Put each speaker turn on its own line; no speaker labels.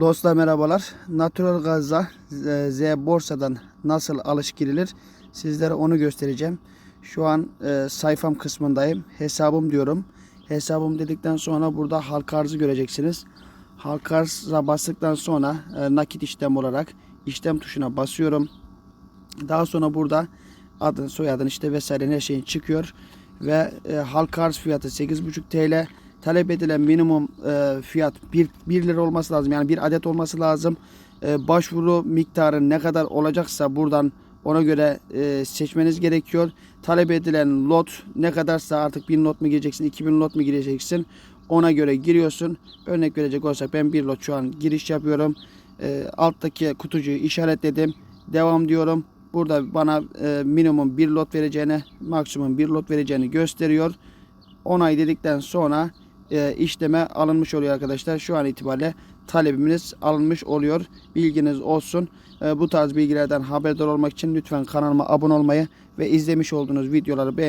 Dostlar merhabalar. Natural gazla e, Z borsadan nasıl alış girilir sizlere onu göstereceğim. Şu an e, sayfam kısmındayım. Hesabım diyorum. Hesabım dedikten sonra burada halka arzı göreceksiniz. Halka arza bastıktan sonra e, nakit işlem olarak işlem tuşuna basıyorum. Daha sonra burada adın, soyadın işte vesaire her şeyin çıkıyor. Ve e, halka arz fiyatı 8,5 TL. Talep edilen minimum e, fiyat 1, 1 lira olması lazım. Yani bir adet olması lazım. E, başvuru miktarı ne kadar olacaksa buradan ona göre e, seçmeniz gerekiyor. Talep edilen lot ne kadarsa artık 1000 lot mu gireceksin, 2000 lot mu gireceksin ona göre giriyorsun. Örnek verecek olsak ben bir lot şu an giriş yapıyorum. E, alttaki kutucuğu işaretledim. Devam diyorum. Burada bana e, minimum bir lot vereceğini, maksimum bir lot vereceğini gösteriyor. Onay dedikten sonra e, işleme alınmış oluyor arkadaşlar. Şu an itibariyle talebimiz alınmış oluyor. Bilginiz olsun. E, bu tarz bilgilerden haberdar olmak için lütfen kanalıma abone olmayı ve izlemiş olduğunuz videoları beğen